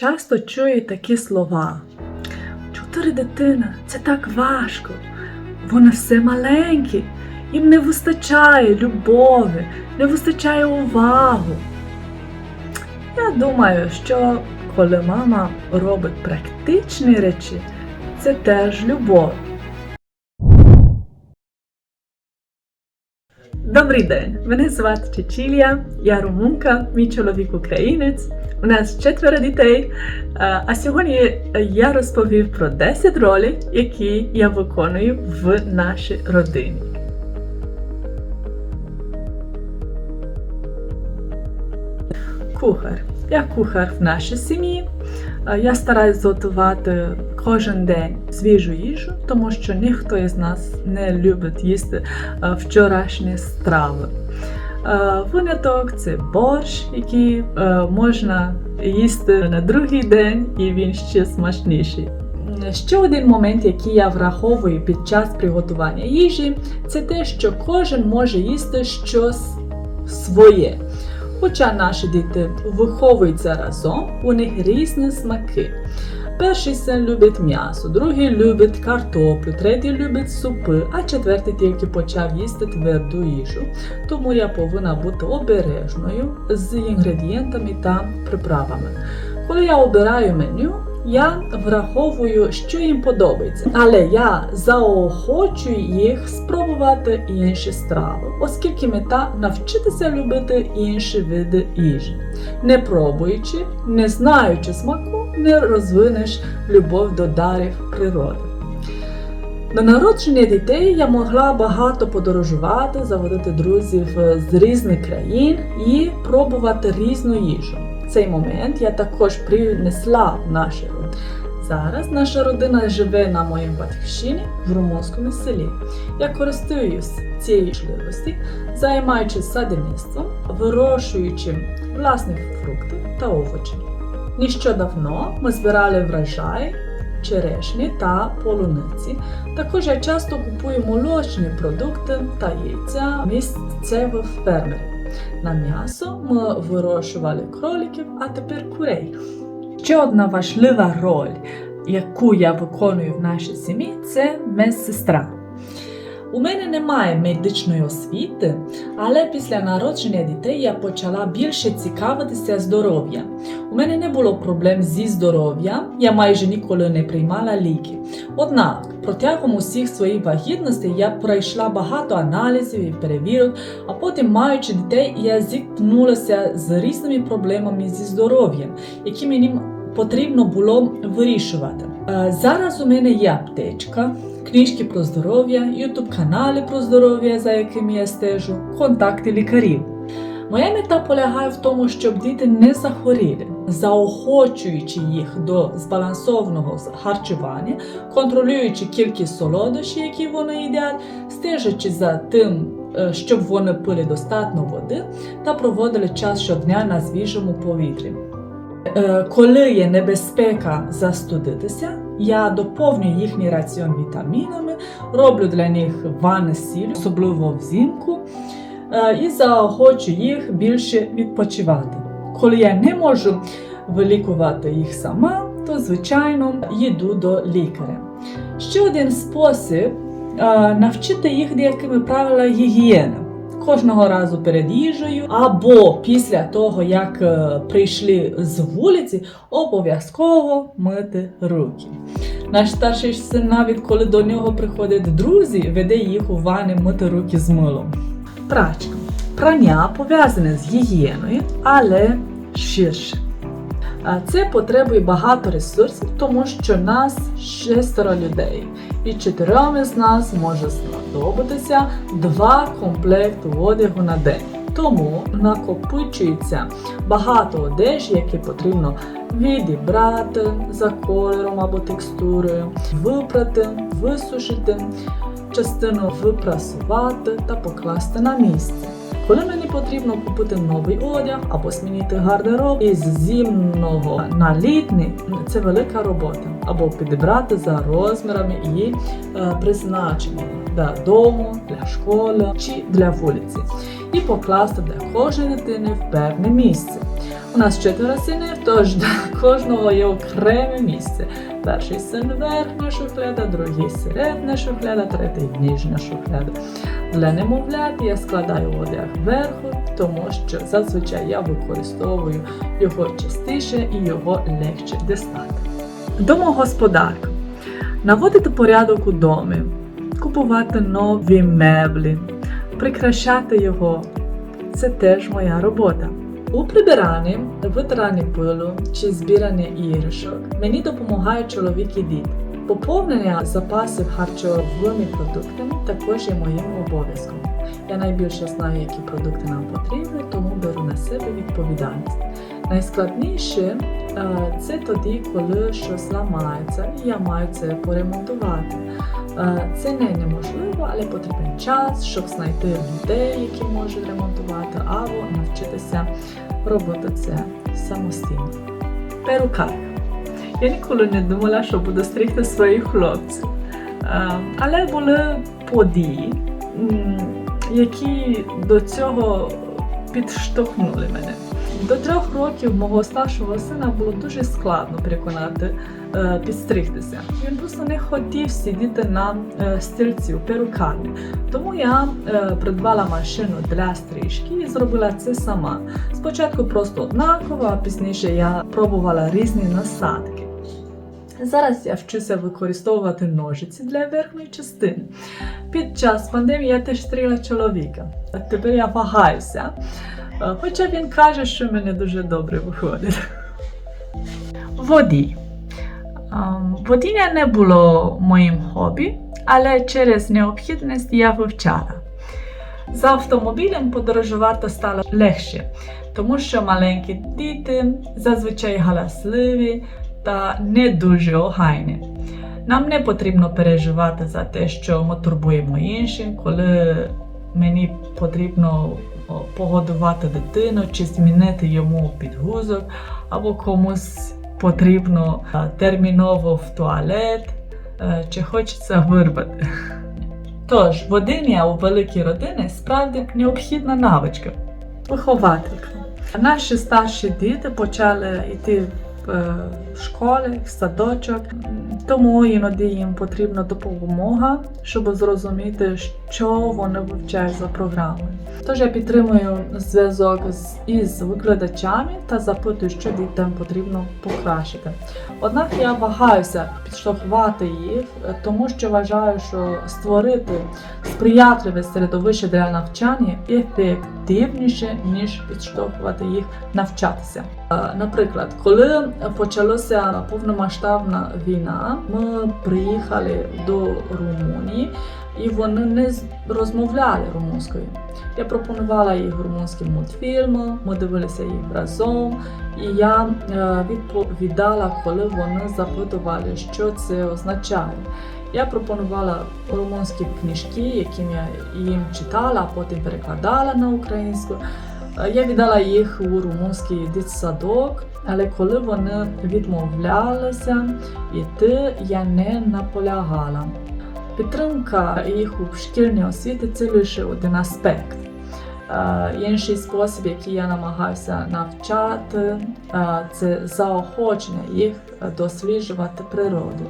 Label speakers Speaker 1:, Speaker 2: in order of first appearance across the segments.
Speaker 1: Часто чую такі слова. Чотири дитина це так важко. Вони все маленькі, їм не вистачає любові, не вистачає уваги. Я думаю, що коли мама робить практичні речі, це теж любов. Добрий день, мене звати Чечілія, я румунка, мій чоловік українець. У нас четверо дітей. А сьогодні я розповів про 10 ролей, які я виконую в нашій родині. Кухар. Я кухар в нашій сім'ї. Е, Я стараюсь готувати кожен день свіжу їжу, тому що ніхто із нас не любить їсти е, вчорашні страви. Е, Виняток це борщ, який можна їсти на другий день, і він ще смачніший. Ще один момент, який я враховую під час приготування їжі, це те, що кожен може їсти щось своє. Хоча наші діти виховуються разом, у них різні смаки. Перший син любить м'ясо, другий любить картоплю, третій любить супи, а четвертий тільки почав їсти тверду їжу. Тому я повинна бути обережною з інгредієнтами та приправами. Коли я обираю меню, я враховую, що їм подобається, але я заохочую їх спробувати інші страви, оскільки мета навчитися любити інші види їжі. Не пробуючи, не знаючи смаку, не розвинеш любов до дарів природи. До народження дітей я могла багато подорожувати, заводити друзів з різних країн і пробувати різну їжу. Цей момент я також принесла в наші родини. Зараз наша родина живе на моїй батьківщині в румунському селі. Я користуюсь цією можливості, займаючись садівництвом, вирощуючи власні фрукти та овочі. Нещодавно ми збирали врожай черешні та полуниці. Також я часто купую молочні продукти та яйця місцевих фермерів. На м'ясо ми вирощували кроликів, а тепер курей. Ще одна важлива роль, яку я виконую в нашій сім'ї, це медсестра. У мене немає медичної освіти, але після народження дітей я почала більше цікавитися здоров'ям. У мене не було проблем зі здоров'ям, я майже ніколи не приймала ліки. Однак протягом усіх своїх вагітностей я пройшла багато аналізів і перевірок, а потім, маючи дітей, я зіткнулася з різними проблемами зі здоров'ям, які мені потрібно було вирішувати. Е, Зараз у мене є аптечка, книжки про здоров'я, ютуб канали про здоров'я, за якими я стежу, контакти лікарів. Моя мета полягає в тому, щоб діти не захворіли, заохочуючи їх до збалансованого харчування, контролюючи кількість солодощів, які вони їдять, стежачи за тим, е, щоб вони пили достатньо води та проводили час щодня на свіжому повітрі. Е, Коли є небезпека застудитися, я доповнюю їхній раціон вітамінами, роблю для них ванни з сіллю, особливо взимку, е, і заохочу їх більше відпочивати. Коли я не можу вилікувати їх сама, то звичайно йду до лікаря. Ще один спосіб е, навчити їх деякими правилами гігієни. Кожного разу перед їжею або після того, як е, прийшли з вулиці, обов'язково мити руки. Наш старший син, навіть коли до нього приходять друзі, веде їх у ванни мити руки з милом. Прачка. Прання пов'язане з гігієною, але ширше. Це потребує багато ресурсів, тому що нас шестеро людей, і чотирьом із нас може знадобитися два комплекти одягу на день. Тому накопичується багато одежі, які потрібно відібрати за кольором або текстурою, випрати, висушити, частину випрасувати та покласти на місце. Коли мені потрібно купити новий одяг або змінити гардероб із зимного на літній, це велика робота. Або підібрати за розмірами і е, призначенням для дому, для школи чи для вулиці, і покласти для кожної дитини в певне місце. У нас четверо синів, тож для кожного є окреме місце. Перший син верхня шухляда, другий середня шухляда, третій нижня шухляда. Для немовлят я складаю одяг вверху, тому що зазвичай я використовую його частіше і його легше дістати. Домогосподарка. Наводити порядок у домі, купувати нові меблі, прикрашати його це теж моя робота. У прибиранні, витиранні пилу чи збиранні іграшок мені допомагають чоловік і дід. Поповнення запасів харчовими продуктами також є моїм обов'язком. Я найбільше знаю, які продукти нам потрібні, тому беру на себе відповідальність. Найскладніше е, це тоді, коли щось ламається, і я маю це поремонтувати. Е, Це не неможливо, але потрібен час, щоб знайти людей, які можуть ремонтувати, або навчитися робити це самостійно. Перукар. Я ніколи не думала, що буду стригти своїх хлопців. Е, Але були події, які до цього підштовхнули мене. До трьох років мого старшого сина було дуже складно переконати е, підстригтися. Він просто не хотів сидіти на е, стільці у перукарні. Тому я е, придбала машину для стрижки і зробила це сама. Спочатку просто однаково, а пізніше я пробувала різні насадки. Зараз я вчуся використовувати ножиці для верхньої частини. Під час пандемії я теж стріла чоловіка. А тепер я вагаюся. Е, Хоча він каже, що в мене дуже добре виходить. Водій. Ем, Водіння не було моїм хобі, але через необхідність я вивчала. З автомобілем подорожувати стало легше, тому що маленькі діти зазвичай галасливі та не дуже охайні. Нам не потрібно переживати за те, що ми турбуємо інших, коли мені потрібно погодувати дитину чи змінити йому підгузок, або комусь потрібно а, терміново в туалет, е, чи хочеться вирвати. Тож, водіння у великій родині справді необхідна навичка. Вихователька. Наші старші діти почали йти в школі, в садочок, тому іноді їм потрібна допомога, щоб зрозуміти, що вони вивчають за програмою. Тож я підтримую зв'язок із викладачами та запитую, що дітям потрібно покращити. Однак я вагаюся підштовхувати їх, е, тому що вважаю, що створити сприятливе середовище для навчання ефективніше, ніж підштовхувати їх навчатися. Е, Наприклад, коли почалася повномасштабна війна, ми приїхали до Румунії. І вони не розмовляли румунською. Я пропонувала їх румунські мультфільми, ми дивилися їх разом, і я е, відповідала, коли вони запитували, що це означає. Я пропонувала румунські книжки, які я їм читала, а потім перекладала на українську. Е, Я віддала їх у румунський дитсадок, але коли вони відмовлялися йти, я не наполягала. Підтримка їх у шкільній освіті це лише один аспект. Е, Інший спосіб, який я намагаюся навчати, е, це заохочення їх досліджувати природу.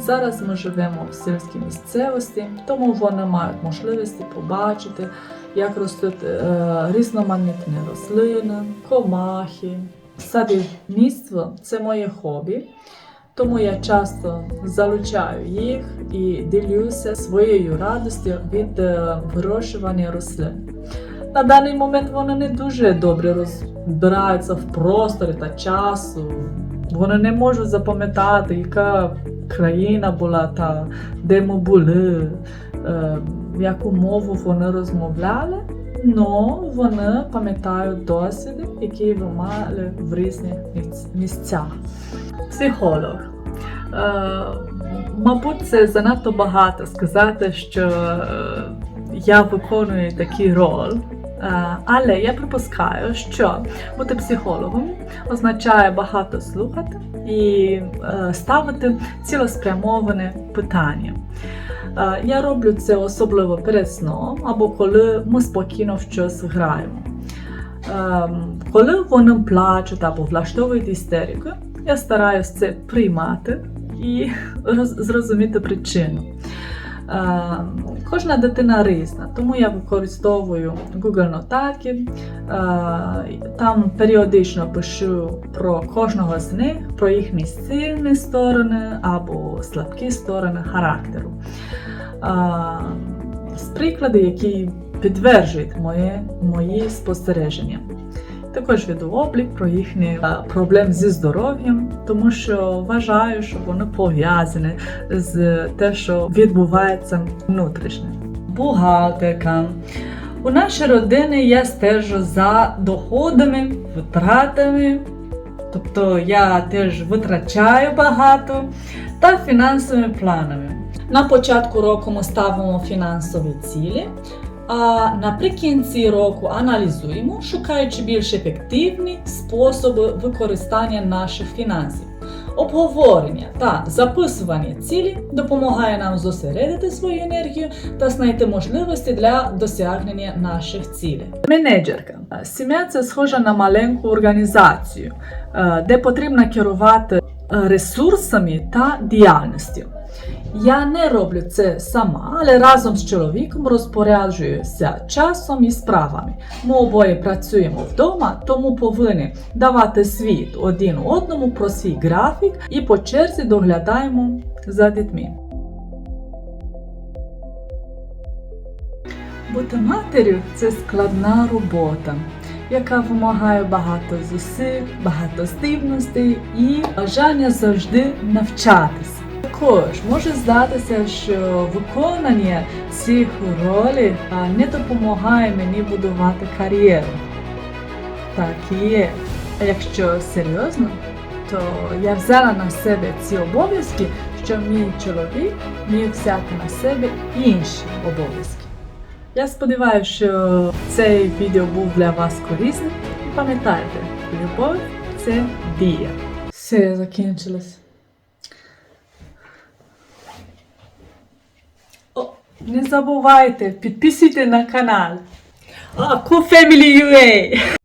Speaker 1: Зараз ми живемо в сільській місцевості, тому вони мають можливість побачити, як ростуть е, різноманітні рослини, комахи. Садівництво це моє хобі. Тому я часто залучаю їх і ділюся своєю радістю від е, вирощування рослин. На даний момент вони не дуже добре розбираються в просторі та часу. Вони не можуть запам'ятати, яка країна була та де ми були, е, яку мову вони розмовляли. Но вони пам'ятають досвіди, які ви мали в різних місцях. Психолог. Е, мабуть, це занадто багато сказати, що е, я виконую такий роль. Е, але я припускаю, що бути психологом означає багато слухати і ставити цілеспрямоване питання. Я роблю це особливо перед сном або коли ми спокійно в щось граємо. ем, коли вони плачуть або влаштовують істерику, я стараюся це приймати і роз- зрозуміти причину. Кожна дитина різна, тому я використовую Google Нотаки. Е, Там періодично пишу про кожного з них, про їхні сильні сторони або слабкі сторони характеру. З приклади, які підтверджують моє, мої спостереження. Також веду облік про їхні е, проблеми зі здоров'ям, тому що вважаю, що вони пов'язані з те, що відбувається внутрішньо. Бухгалтерка. У нашій родині я стежу за доходами, витратами, тобто я теж витрачаю багато та фінансовими планами. На початку року ми ставимо фінансові цілі, а наприкінці року аналізуємо, шукаючи більш ефективні способи використання наших фінансів. Обговорення та записування цілі допомагає нам зосередити свою енергію та знайти можливості для досягнення наших цілей. Менеджерка. Сім'я це схожа на маленьку організацію, е, де потрібно керувати ресурсами та діяльністю. Я не роблю це сама, але разом з чоловіком розпоряджуюся часом і справами. Ми обоє працюємо вдома, тому повинні давати світ один одному про свій графік і по черзі доглядаємо за дітьми. Бути матір'ю це складна робота, яка вимагає багато зусиль, багато здібностей і бажання завжди навчатися. Також може здатися, що виконання цих ролей не допомагає мені будувати кар'єру. Так і є. А якщо серйозно, то я взяла на себе ці обов'язки, що мій чоловік міг взяти на себе інші обов'язки. Я сподіваюся, що цей відео був для вас корисним. І пам'ятайте, любов це дія. Все закінчилось. Не забувайте, підписуйте на канал. А, Family UA!